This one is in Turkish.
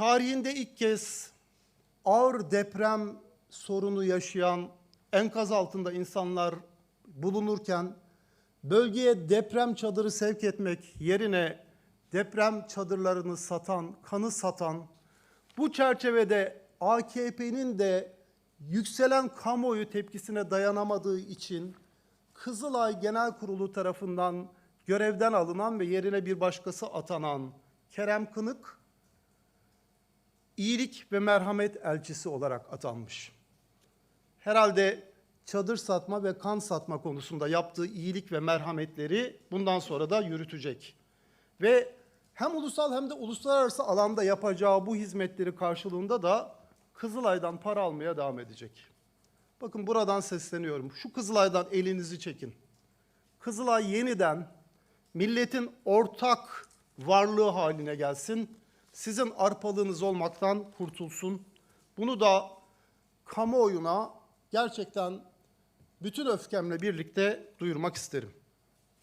tarihinde ilk kez ağır deprem sorunu yaşayan enkaz altında insanlar bulunurken bölgeye deprem çadırı sevk etmek yerine deprem çadırlarını satan, kanı satan, bu çerçevede AKP'nin de yükselen kamuoyu tepkisine dayanamadığı için Kızılay Genel Kurulu tarafından görevden alınan ve yerine bir başkası atanan Kerem Kınık iyilik ve merhamet elçisi olarak atanmış. Herhalde çadır satma ve kan satma konusunda yaptığı iyilik ve merhametleri bundan sonra da yürütecek. Ve hem ulusal hem de uluslararası alanda yapacağı bu hizmetleri karşılığında da Kızılay'dan para almaya devam edecek. Bakın buradan sesleniyorum. Şu Kızılay'dan elinizi çekin. Kızılay yeniden milletin ortak varlığı haline gelsin. Sizin arpalığınız olmaktan kurtulsun. Bunu da kamuoyuna gerçekten bütün öfkemle birlikte duyurmak isterim.